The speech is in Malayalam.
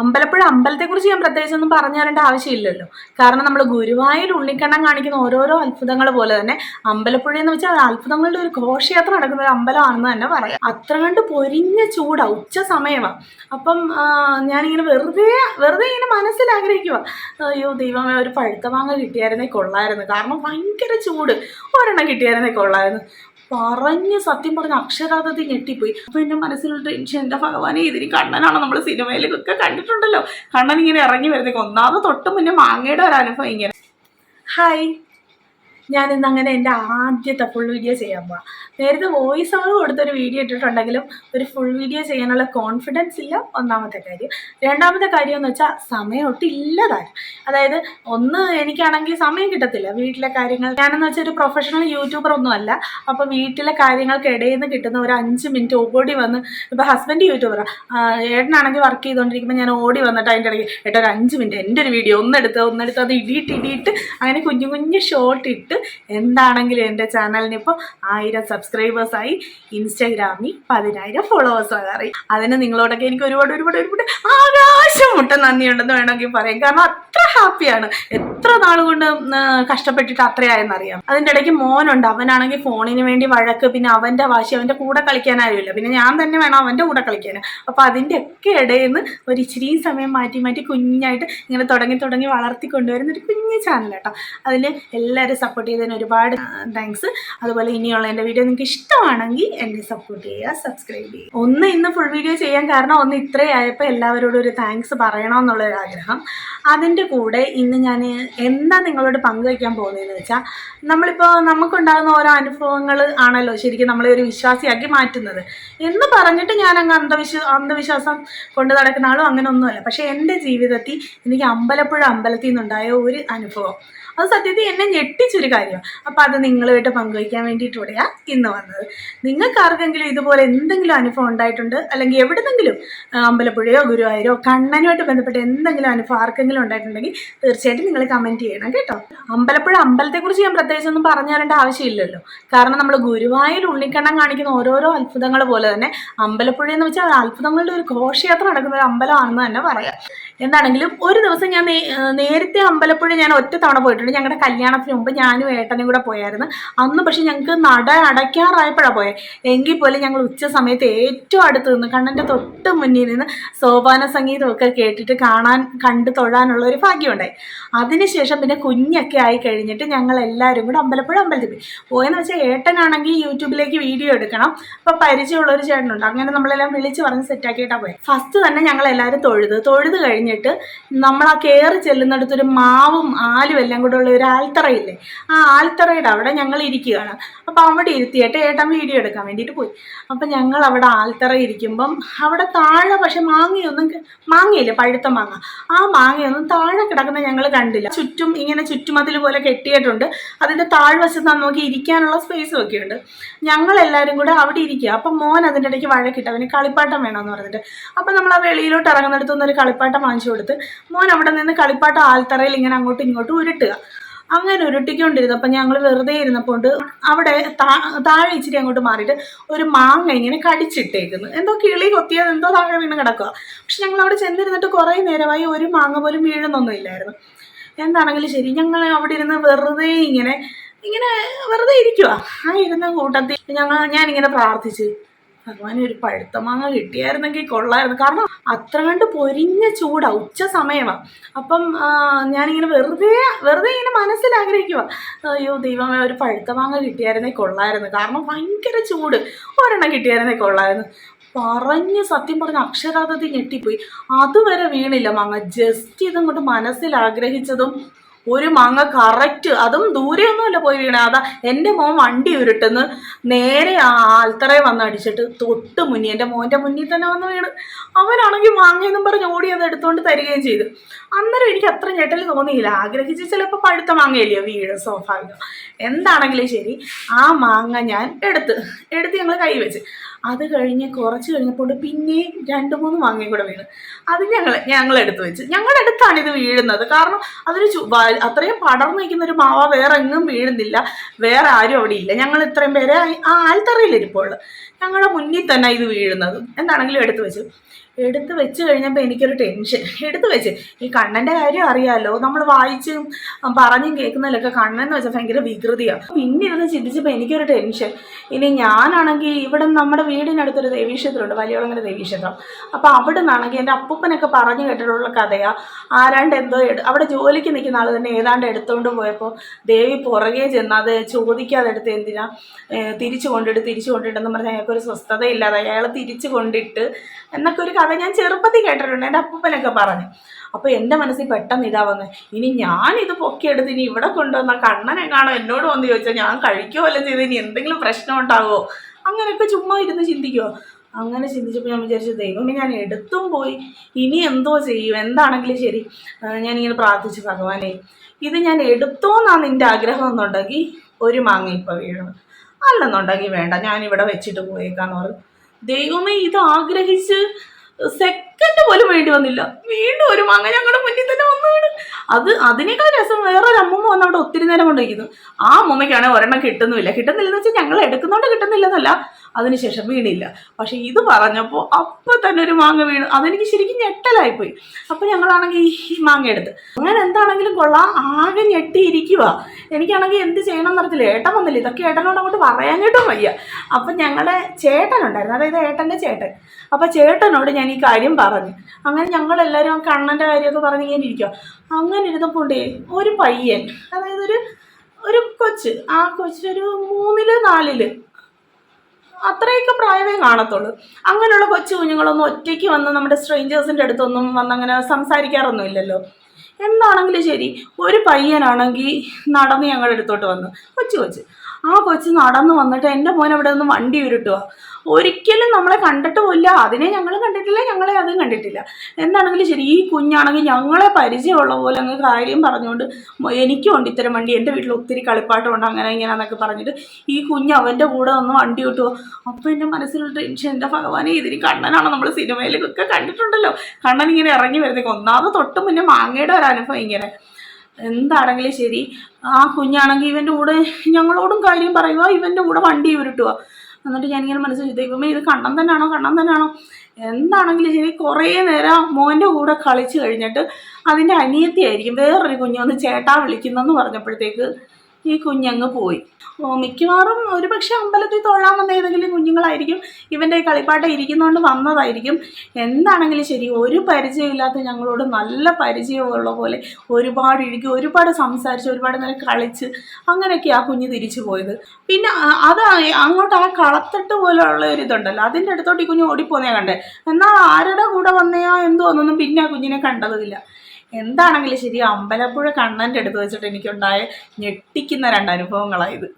അമ്പലപ്പുഴ അമ്പലത്തെക്കുറിച്ച് ഞാൻ പ്രത്യേകിച്ചൊന്നും പറഞ്ഞു തരേണ്ട ആവശ്യമില്ലല്ലോ. കാരണം നമ്മൾ ഗുരുവായൂർ ഉണ്ണിക്കണ്ണൻ കാണിക്കുന്ന ഓരോരോ അത്ഭുതങ്ങൾ പോലെ തന്നെ അമ്പലപ്പുഴ എന്ന് വെച്ചാൽ അത്ഭുതങ്ങളുടെ ഒരു ഘോഷയാത്ര നടക്കുന്ന ഒരു അമ്പലമാണെന്ന് തന്നെ പറയാം. അത്ര കണ്ട് പൊരിഞ്ഞ ചൂടാ ഉച്ച സമയമാണ് അപ്പം ഞാനിങ്ങനെ വെറുതെ വെറുതെ ഇങ്ങനെ മനസ്സിൽ ആഗ്രഹിക്കുക അയ്യോ ദൈവമേ ഒരു പഴുത്ത മാങ്ങ കിട്ടിയായിരുന്നേ കൊള്ളായിരുന്നു. കാരണം ഭയങ്കര ചൂട്. ഒരെണ്ണം കിട്ടിയായിരുന്നേ കൊള്ളായിരുന്നു. പറഞ്ഞ് സത്യം പറഞ്ഞ അക്ഷരാർത്ഥത്തിൽ ഞെട്ടിപ്പോയി. അപ്പൊ എന്റെ മനസ്സിലുള്ള ടെൻഷൻ എന്റെ ഭഗവാനെ ഇതിന് കണ്ണനാണ് നമ്മൾ സിനിമയിലൊക്കെ കണ്ടിട്ടുണ്ടല്ലോ. കണ്ണൻ ഇങ്ങനെ ഇറങ്ങി വരുന്നത് ഒന്നാമത് തൊട്ട് മുന്നേ മാങ്ങയുടെ ഒരു അനുഭവം ഇങ്ങനെ. ഹായ് ഞാൻ ഇന്ന് അങ്ങനെ എന്റെ ആദ്യത്തെ ഫുൾ വീഡിയോ ചെയ്യാൻ പോവാം. നേരത്തെ വോയിസ് ഓവർ കൊടുത്തൊരു വീഡിയോ ഇട്ടിട്ടുണ്ടെങ്കിലും ഒരു ഫുൾ വീഡിയോ ചെയ്യാനുള്ള കോൺഫിഡൻസ് ഇല്ല. ഒന്നാമത്തെ കാര്യം. രണ്ടാമത്തെ കാര്യം എന്ന് വെച്ചാൽ സമയം ഒട്ടും അതായത് ഒന്ന് എനിക്കാണെങ്കിൽ സമയം കിട്ടത്തില്ല വീട്ടിലെ കാര്യങ്ങൾ. ഞാനെന്ന് വെച്ചാൽ ഒരു പ്രൊഫഷണൽ യൂട്യൂബർ ഒന്നും അല്ല. അപ്പോൾ വീട്ടിലെ കാര്യങ്ങൾക്ക് ഇടയിൽ നിന്ന് കിട്ടുന്ന ഒരു അഞ്ച് മിനിറ്റ് ഓടി വന്ന് ഇപ്പോൾ ഹസ്ബൻഡ് യൂട്യൂബറാണ് ഏട്ടനാണെങ്കിൽ വർക്ക് ചെയ്തുകൊണ്ടിരിക്കുമ്പോൾ ഞാൻ ഓടി വന്നിട്ട് അതിന്റെ ഇടയ്ക്ക് ഏട്ടാ ഒരു അഞ്ച് മിനിറ്റ് എന്റെ ഒരു വീഡിയോ ഒന്നെടുത്ത് ഒന്നെടുത്ത് അത് ഇടിയിട്ട് ഇടിയിട്ട്. അങ്ങനെ കുഞ്ഞു കുഞ്ഞു ഷോർട്ട് ഇട്ട് എന്താണെങ്കിലും എന്റെ ചാനലിന് ഇപ്പോൾ ആയിരം സബ്സ്ക്രൈബേഴ്സായി ഇൻസ്റ്റാഗ്രാമിൽ പതിനായിരം ഫോളോവേഴ്സ് ആകാറി അതിന് നിങ്ങളോടൊക്കെ എനിക്ക് ഒരുപാട് ഒരുപാട് ഒരുപാട് ആകാശം മുട്ട നന്ദിയുണ്ടെന്ന് വേണമെങ്കിൽ പറയാം. കാരണം അത്ര ഹാപ്പിയാണ് എത്ര നാൾ കൊണ്ട് ഉം, അറിയാം കഷ്ടപ്പെട്ടിട്ട് അത്രയായെന്നറിയാം. അതിന്റെ ഇടയ്ക്ക് മോനുണ്ട്. അവനാണെങ്കിൽ ഫോണിന് വേണ്ടി വഴക്ക് പിന്നെ അവന്റെ വാശി അവന്റെ കൂടെ കളിക്കാനാരുമില്ല. പിന്നെ ഞാൻ തന്നെ വേണം അവന്റെ കൂടെ കളിക്കാൻ. അപ്പോൾ അതിന്റെ ഒക്കെ ഇടയിൽ നിന്ന് ഒരു ഇച്ചിരിയും സമയം മാറ്റി മാറ്റി കുഞ്ഞായിട്ട് ഇങ്ങനെ തുടങ്ങി തുടങ്ങി വളർത്തി കൊണ്ടുവരുന്ന ഒരു കുഞ്ഞു ചാനൽ കേട്ടോ അതിൽ എല്ലാവരും സപ്പോർട്ട് ചെയ്തതിന് ഒരുപാട് താങ്ക്സ് അതുപോലെ ഇനിയുള്ള എന്റെ വീഡിയോ നിങ്ങൾക്ക് ഇഷ്ടമാണെങ്കിൽ എന്നെ സപ്പോർട്ട് ചെയ്യുക സബ്സ്ക്രൈബ് ചെയ്യുക. ഒന്ന് ഇന്ന് ഫുൾ വീഡിയോ ചെയ്യാൻ കാരണം ഒന്ന് ഇത്രയായപ്പോൾ എല്ലാവരോടും ഒരു താങ്ക്സ് പറയണമെന്നുള്ളൊരു ആഗ്രഹം അതിന്റെ കൂടെ ഇന്ന് ഞാൻ എന്താ നിങ്ങളോട് പങ്കുവയ്ക്കാൻ പോകുന്നതെന്ന് വെച്ചാൽ നമ്മളിപ്പോൾ നമുക്കുണ്ടാകുന്ന ഓരോ അനുഭവങ്ങൾ ആണല്ലോ ശരിക്കും നമ്മളെ ഒരു വിശ്വാസിയാക്കി മാറ്റുന്നത്. എന്ന് പറഞ്ഞിട്ട് ഞാൻ അങ്ങ് അന്ധവിശ്വ അന്ധവിശ്വാസം കൊണ്ട് നടക്കുന്ന ആളും അങ്ങനെ ഒന്നുമല്ല പക്ഷേ എന്റെ ജീവിതത്തിൽ എനിക്ക് അമ്പലപ്പുഴ അമ്പലത്തിൽ നിന്നുണ്ടായ ഒരു അനുഭവം. അത് സത്യത്തിൽ എന്നെ ഞെട്ടിച്ചൊരു കാര്യമാണ്. അപ്പോൾ അത് നിങ്ങളുമായിട്ട് പങ്കുവയ്ക്കാൻ വേണ്ടിയിട്ടൂടെയാണ് ഇന്ന് വന്നത്. നിങ്ങൾക്ക് ആർക്കെങ്കിലും ഇതുപോലെ എന്തെങ്കിലും അനുഭവം ഉണ്ടായിട്ടുണ്ട്? അല്ലെങ്കിൽ എവിടെന്നെങ്കിലും അമ്പലപ്പുഴയോ ഗുരുവായൂരോ കണ്ണനുമായിട്ട് ബന്ധപ്പെട്ട എന്തെങ്കിലും അനുഭവം ആർക്കെങ്കിലും ഉണ്ടായിട്ടുണ്ടെങ്കിൽ തീർച്ചയായിട്ടും നിങ്ങൾ കമന്റ് ചെയ്യണം കേട്ടോ. അമ്പലപ്പുഴ അമ്പലത്തെക്കുറിച്ച് ഞാൻ പ്രത്യേകിച്ചൊന്നും പറഞ്ഞു തരേണ്ട ആവശ്യമില്ലല്ലോ. കാരണം നമ്മൾ ഗുരുവായൂർ ഉണ്ണിക്കണ്ണൻ കാണിക്കുന്ന ഓരോരോ അത്ഭുതങ്ങൾ പോലെ തന്നെ അമ്പലപ്പുഴ എന്ന് വെച്ചാൽ അത്ഭുതങ്ങളുടെ ഒരു ഘോഷയാത്ര നടക്കുന്ന ഒരു അമ്പലമാണെന്ന് തന്നെ പറയാം. എന്താണെങ്കിലും ഒരു ദിവസം ഞാൻ നേരത്തെ അമ്പലപ്പുഴ ഞാൻ ഒറ്റ തവണ പോയിട്ടുണ്ട്. ഞങ്ങളുടെ കല്യാണത്തിന് മുമ്പ് ഞാനും ഏട്ടനും കൂടെ പോയായിരുന്നു. അന്ന് പക്ഷെ ഞങ്ങൾക്ക് നട അടയ്ക്കാറായപ്പോഴാണ് പോയത് എങ്കിൽ പോലും ഞങ്ങൾ ഉച്ച സമയത്ത് ഏറ്റവും അടുത്ത് നിന്ന് കണ്ണന്റെ തൊട്ട് മുന്നിൽ നിന്ന് സോപാന സംഗീതമൊക്കെ കേട്ടിട്ട് കാണാൻ കണ്ടു തൊഴാനുള്ള ഒരു ഭാഗ്യമുണ്ടായി. അതിനുശേഷം പിന്നെ കുഞ്ഞൊക്കെ ആയി കഴിഞ്ഞിട്ട് ഞങ്ങൾ എല്ലാവരും കൂടെ അമ്പലപ്പുഴ അമ്പലത്തിൽ പോയി. പോയെന്ന് വെച്ചാൽ ഏട്ടനാണെങ്കിൽ യൂട്യൂബിലേക്ക് വീഡിയോ എടുക്കണം. അപ്പോൾ പരിചയമുള്ള ഒരു ചേട്ടനുണ്ട്. അങ്ങനെ നമ്മളെല്ലാം വിളിച്ച് പറഞ്ഞ് സെറ്റാക്കിയിട്ടാണ് പോയത് ഫസ്റ്റ് തന്നെ ഞങ്ങൾ എല്ലാവരും തൊഴുത്. തൊഴുത് കഴിഞ്ഞിട്ട് നമ്മൾ ആ കയറി ചെല്ലുന്നിടത്തൊരു മാവും ആലും എല്ലാം കൂടെ ഉള്ള ഒരു ആൽത്തറയില്ലേ? ആ ആൽത്തറയുടെ അവിടെ ഞങ്ങൾ ഇരിക്കുകയാണ്. അപ്പോൾ അവിടെ ഇരുത്തിയിട്ട് ഏട്ടൻ വീഡിയോ എടുക്കാൻ വേണ്ടിയിട്ട് പോയി. അപ്പം ഞങ്ങൾ അവിടെ ആൽത്തറ ഇരിക്കുമ്പം അവിടെ താഴെ പക്ഷെ മാങ്ങയൊന്നും മാങ്ങയില്ലേ? പഴുത്ത മാങ്ങ. ആ മാങ്ങയൊന്നും താഴെ കിടക്കുന്ന ഞങ്ങൾ കണ്ടില്ല. ചുറ്റും ഇങ്ങനെ ചുറ്റുമതിൽ പോലെ കെട്ടിയിട്ടുണ്ട്. അതിന്റെ താഴ്വശത്ത് നമുക്ക് ഇരിക്കാനുള്ള സ്പേസും ഒക്കെ ഉണ്ട് ഞങ്ങൾ എല്ലാവരും കൂടെ അവിടെ ഇരിക്കുക. അപ്പം മോൻ അതിന്റെ ഇടയ്ക്ക് വഴക്കിട്ട്. അവന് കളിപ്പാട്ടം വേണമെന്ന് പറഞ്ഞിട്ട്. അപ്പം നമ്മൾ ആ വെളിയിലോട്ട് ഇറങ്ങുന്നിടത്തുനിന്ന് ഒരു കളിപ്പാട്ടം വാങ്ങിച്ചു കൊടുത്ത് മോൻ അവിടെ നിന്ന് കളിപ്പാട്ടം ആൽത്തറയിൽ ഇങ്ങനെ അങ്ങോട്ടും ഇങ്ങോട്ടും ഉരുട്ടുക. അങ്ങനെ ഉരുട്ടിക്കൊണ്ടിരുന്നു. അപ്പം ഞങ്ങൾ വെറുതെ ഇരുന്നപ്പോൾ അവിടെ താഴെ ഇച്ചിരി അങ്ങോട്ട് മാറിയിട്ട് ഒരു മാങ്ങ ഇങ്ങനെ കടിച്ചിട്ടേക്കുന്നു. എന്തോ കിളി കൊത്തിയത് എന്തോ താഴെ വീണ് കിടക്കുക പക്ഷെ ഞങ്ങൾ അവിടെ ചെന്നിരുന്നിട്ട് കുറേ നേരമായി ഒരു മാങ്ങ പോലും വീഴുന്നൊന്നുമില്ലായിരുന്നു. എന്താണെങ്കിലും ശരി ഞങ്ങൾ അവിടെ ഇരുന്ന് വെറുതെ ഇങ്ങനെ ഇങ്ങനെ വെറുതെ ഇരിക്കുക ആ ഇരുന്ന കൂട്ടത്തിൽ ഞങ്ങൾ ഞാനിങ്ങനെ പ്രാർത്ഥിച്ച്. ഭഗവാനെ ഒരു പഴുത്ത മാങ്ങ കിട്ടിയായിരുന്നെങ്കിൽ കൊള്ളായിരുന്നു. കാരണം അത്ര കണ്ട് പൊരിഞ്ഞ ചൂടാ ഉച്ച സമയമാണ് അപ്പം ഞാനിങ്ങനെ വെറുതെ വെറുതെ ഇങ്ങനെ മനസ്സിൽ ആഗ്രഹിക്കുക അയ്യോ ദൈവമേ ഒരു പഴുത്ത മാങ്ങ കിട്ടിയായിരുന്നേ കൊള്ളായിരുന്നു. കാരണം ഭയങ്കര ചൂട്. ഒരെണ്ണം കിട്ടിയായിരുന്നേ കൊള്ളായിരുന്നു. പറഞ്ഞ് സത്യം പറഞ്ഞ അക്ഷരാർത്ഥത്തിൽ ഞെട്ടിപ്പോയി. അതുവരെ വീണില്ല മാങ്ങ. ജസ്റ്റ് ഇതങ്ങോട്ട് മനസ്സിൽ ആഗ്രഹിച്ചതും ഒരു മാങ്ങ കറക്റ്റ് അതും ദൂരെയൊന്നുമല്ല പോയി വീണ. അതാ എന്റെ മോൻ വണ്ടി ഉരുട്ടുന്ന്. നേരെ ആ ആൽത്തറയെ വന്ന് അടിച്ചിട്ട് തൊട്ട് മുന്നിൽ എന്റെ മോന്റെ മുന്നിൽ തന്നെ വന്ന് വീണ്. അവനാണെങ്കിൽ മാങ്ങയെന്നും പറഞ്ഞ് ഓടി അത് എടുത്തുകൊണ്ട് തരികയും ചെയ്തു. അന്നേരം എനിക്ക് അത്ര ഞെട്ടൽ തോന്നിയില്ല. ആഗ്രഹിച്ച് ചിലപ്പോൾ പഴുത്ത മാങ്ങയില്ലയോ വീട് സ്വാഭാവികം. എന്താണെങ്കിലും ശരി ആ മാങ്ങ ഞാൻ എടുത്ത് എടുത്ത് ഞങ്ങൾ കൈ വെച്ച്. അത് കഴിഞ്ഞ് കുറച്ച് കഴിഞ്ഞപ്പോൾ പിന്നെയും രണ്ട് മൂന്ന് മാങ്ങയും കൂടെ വീണ്. അത് ഞങ്ങൾ ഞങ്ങൾ എടുത്തു വെച്ച്. ഞങ്ങളുടെ അടുത്താണ് ഇത് വീഴുന്നത്. കാരണം അതൊരു അത്രയും പടർന്നു നിൽക്കുന്ന ഒരു മാവ. വേറെ എങ്ങും വീഴുന്നില്ല. വേറെ ആരും അവിടെ ഇല്ല. ഞങ്ങൾ ഇത്രയും പേരെ ആ- ആ ആൽത്തറയിൽ ഇരിപ്പുള്ളു ഞങ്ങളുടെ മുന്നിൽ തന്നെ ഇത് വീഴുന്നത്. എന്താണെങ്കിലും എടുത്തു വെച്ചു. എടുത്ത് വെച്ച് കഴിഞ്ഞപ്പോൾ എനിക്കൊരു ടെൻഷൻ എടുത്തു വെച്ച്. ഈ കണ്ണന്റെ കാര്യം അറിയാമല്ലോ നമ്മൾ വായിച്ചും പറഞ്ഞും കേൾക്കുന്നതിലൊക്കെ കണ്ണൻ എന്ന് വെച്ചാൽ ഭയങ്കര വികൃതിയാണ് പിന്നെ ഇരുന്ന് ചിന്തിച്ചപ്പോൾ എനിക്കൊരു ടെൻഷൻ ഇനി ഞാനാണെങ്കിൽ ഇവിടെ നമ്മുടെ വീടിനടുത്തൊരു ദേവീക്ഷേത്രമുണ്ട് വലിയവളങ്ങനെ ദേവീക്ഷേത്രം. അപ്പോൾ അവിടെ നിന്നാണെങ്കിൽ എന്റെ അപ്പൂപ്പനൊക്കെ പറഞ്ഞു കേട്ടിട്ടുള്ള കഥയാണ് ആരാണ്ട് എന്തോ എടു അവിടെ ജോലിക്ക് നിൽക്കുന്ന ആൾ തന്നെ ഏതാണ്ട് എടുത്തുകൊണ്ട് പോയപ്പോൾ ദേവി പുറകെ ചെന്ന് അത് ചോദിക്കാതെ എടുത്ത് എന്തിനാ തിരിച്ചു കൊണ്ടിട്ട് തിരിച്ചു കൊണ്ടിട്ടെന്ന് പറഞ്ഞാൽ അയാൾക്കൊരു സ്വസ്ഥതയില്ലാതെ അയാളെ തിരിച്ചു കൊണ്ടിട്ട് എന്നൊക്കെ ഒരു കഥ ഞാൻ ചെറുപ്പത്തിൽ കേട്ടിട്ടുണ്ട് എന്റെ അപ്പൂപ്പനൊക്കെ പറഞ്ഞു. അപ്പോൾ എന്റെ മനസ്സിൽ പെട്ടെന്ന് ഇതാ ഇനി ഞാൻ ഇത് പൊക്കിയെടുത്ത് ഇനി ഇവിടെ കൊണ്ടുവന്ന കണ്ണനെ കാണോ എന്നോട് വന്ന് ചോദിച്ചാൽ ഞാൻ കഴിക്കുകയോ വല്ലതും ചെയ്ത്? ഇനി എന്തെങ്കിലും പ്രശ്നം ഉണ്ടാകുമോ അങ്ങനെയൊക്കെ ചുമ്മാ ഇരുന്ന് ചിന്തിക്കുമോ അങ്ങനെ ചിന്തിച്ചപ്പോൾ ഞാൻ വിചാരിച്ചു ദൈവമേ ഞാൻ എടുത്തും പോയി. ഇനി എന്തോ ചെയ്യും? എന്താണെങ്കിലും ശരി. ഞാനിങ്ങനെ പ്രാർത്ഥിച്ചു ഭഗവാനെ ഇത് ഞാൻ എടുത്തോന്നാണ് നിന്റെ ആഗ്രഹം എന്നുണ്ടെങ്കിൽ ഒരു മാങ്ങ ഇപ്പം വീഴണം. അല്ലെന്നുണ്ടെങ്കിൽ വേണ്ട ഞാനിവിടെ വെച്ചിട്ട് പോയേക്കാന്ന് പറഞ്ഞു. ദൈവമേ ഇത് ആഗ്രഹിച്ച് O sea, സെക്കൻഡ് പോലും വേണ്ടി വന്നില്ല. വീണ്ടും ഒരു മാങ്ങ ഞങ്ങളുടെ മുന്നിൽ തന്നെ വന്നു അത് അതിനേക്കാൾ രസം വേറൊരു അമ്മൂമ്മ വന്ന് അവിടെ ഒത്തിരി നേരം കൊണ്ടിരിക്കുന്നു ആ അമ്മൂമ്മയ്ക്കാണെങ്കിൽ ഒരെണ്ണം കിട്ടുന്നുമില്ല. കിട്ടുന്നില്ലെന്ന് വെച്ചാൽ ഞങ്ങൾ എടുക്കുന്നോണ്ട് കിട്ടുന്നില്ലെന്നല്ല. അതിനുശേഷം വീണില്ല. പക്ഷെ ഇത് പറഞ്ഞപ്പോൾ അപ്പം തന്നെ ഒരു മാങ്ങ വീണു. അതെനിക്ക് ശരിക്കും ഞെട്ടലായിപ്പോയി. അപ്പം ഞങ്ങളാണെങ്കിൽ ഈ മാങ്ങ എടുത്ത്. അങ്ങനെ എന്താണെങ്കിലും കൊള്ളാം. ആകെ ഞെട്ടിയിരിക്കുക എനിക്കാണെങ്കിൽ എന്ത് ചെയ്യണം എന്നറിയത്തില്ല. ഏട്ടൻ വന്നില്ല. ഇതൊക്കെ ഏട്ടനോട് അങ്ങോട്ട് പറയാനായിട്ടും വയ്യ. അപ്പം ഞങ്ങളുടെ ചേട്ടനുണ്ടായിരുന്നു അതായത് ഏട്ടന്റെ ചേട്ടൻ. അപ്പം ചേട്ടനോട് ഞാൻ ഈ കാര്യം പറഞ്ഞു അങ്ങനെ ഞങ്ങളെല്ലാവരും കണ്ണന്റെ കാര്യമൊക്കെ പറഞ്ഞു ഇരിക്കുക അങ്ങനെ ഇരുന്നപ്പോണ്ടേ ഒരു പയ്യൻ അതായത് ഒരു ഒരു കൊച്ച് ആ കൊച്ചൊരു മൂന്നിൽ നാലിൽ അത്രയൊക്കെ പ്രായമേ കാണത്തുള്ളൂ. അങ്ങനെയുള്ള കൊച്ചു കുഞ്ഞുങ്ങളൊന്നും ഒറ്റയ്ക്ക് വന്ന് നമ്മുടെ സ്ട്രേഞ്ചേഴ്സിന്റെ അടുത്തൊന്നും വന്നങ്ങനെ സംസാരിക്കാറൊന്നും ഇല്ലല്ലോ എന്താണെങ്കിലും ശരി ഒരു പയ്യനാണെങ്കിൽ നടന്ന് ഞങ്ങളുടെ അടുത്തോട്ട് വന്നു. കൊച്ചു കൊച്ച്. ആ കൊച്ച് നടന്ന് വന്നിട്ട് എന്റെ മോൻ അവിടെ നിന്ന് വണ്ടി ഉരുട്ടുക ഒരിക്കലും നമ്മളെ കണ്ടിട്ട് പോയില്ല അതിനെ ഞങ്ങൾ കണ്ടിട്ടില്ല ഞങ്ങളെ അതും കണ്ടിട്ടില്ല. എന്താണെങ്കിലും ശരി ഈ കുഞ്ഞാണെങ്കിൽ ഞങ്ങളെ പരിചയമുള്ള പോലെ അങ്ങ് കാര്യം പറഞ്ഞുകൊണ്ട് എനിക്കും ഉണ്ട് ഇത്തരം വണ്ടി. എന്റെ വീട്ടിൽ ഒത്തിരി കളിപ്പാട്ടമുണ്ട് അങ്ങനെ ഇങ്ങനെ എന്നൊക്കെ പറഞ്ഞിട്ട് ഈ കുഞ്ഞ് അവന്റെ കൂടെ ഒന്ന് വണ്ടി കിട്ടുമോ അപ്പോൾ എന്റെ മനസ്സിലൊരു ടെൻഷൻ എന്റെ ഭഗവാനെ ഇതിന് കണ്ണനാണ് നമ്മൾ സിനിമയിലൊക്കെ കണ്ടിട്ടുണ്ടല്ലോ. കണ്ണൻ ഇങ്ങനെ ഇറങ്ങി വരുന്നത് ഒന്നാമത് തൊട്ട് മുന്നേ മാങ്ങയുടെ ഒരു അനുഭവം ഇങ്ങനെ. എന്താണെങ്കിലും ശരി ആ കുഞ്ഞാണെങ്കിൽ ഇവന്റെ കൂടെ ഞങ്ങളോടും കാര്യം പറയുക ഇവന്റെ കൂടെ വണ്ടി ഉരുട്ടുക എന്നിട്ട് ഞാനിങ്ങനെ മനസ്സിൽ ദൈവമേ ഇത് കണ്ണൻ തന്നെയാണോ? കണ്ണൻ തന്നെയാണോ? എന്താണെങ്കിലും ശരി കുറേ നേരം മോന്റെ കൂടെ കളിച്ചു കഴിഞ്ഞിട്ട് അതിന്റെ അനിയത്തിയായിരിക്കും വേറൊരു കുഞ്ഞൊന്ന് ചേട്ടാ വിളിക്കുന്നെന്ന് പറഞ്ഞപ്പോഴത്തേക്ക് ഈ കുഞ്ഞങ്ങ് പോയി. മിക്കവാറും ഒരു പക്ഷേ അമ്പലത്തിൽ തൊഴാൻ വന്ന ഏതെങ്കിലും കുഞ്ഞുങ്ങളായിരിക്കും ഇവന്റെ കളിപ്പാട്ടം ഇരിക്കുന്നതുകൊണ്ട് വന്നതായിരിക്കും. എന്താണെങ്കിലും ശരി ഒരു പരിചയമില്ലാത്ത ഞങ്ങളോട് നല്ല പരിചയമുള്ള പോലെ ഒരുപാട് ഇഴുകി ഒരുപാട് സംസാരിച്ച് ഒരുപാട് നേരം കളിച്ച് അങ്ങനെയൊക്കെ ആ കുഞ്ഞ് തിരിച്ചു പോയത്. പിന്നെ അത് അങ്ങോട്ട് ആ കളത്തിട്ട് പോലെയുള്ള ഒരു ഇതുണ്ടല്ലോ അതിന്റെ അടുത്തോട്ട് ഈ കുഞ്ഞ് ഓടിപ്പോന്നേ കണ്ടേ. എന്നാൽ ആരുടെ കൂടെ വന്നയാ എന്തോന്നൊന്നും പിന്നെ ആ കുഞ്ഞിനെ കണ്ടതുമില്ല. എന്താണെങ്കിലും ശരി അമ്പലപ്പുഴ കണ്ണന്റെ അടുത്ത് വെച്ചിട്ട് എനിക്കുണ്ടായ ഞെട്ടിക്കുന്ന രണ്ട് അനുഭവങ്ങളായത്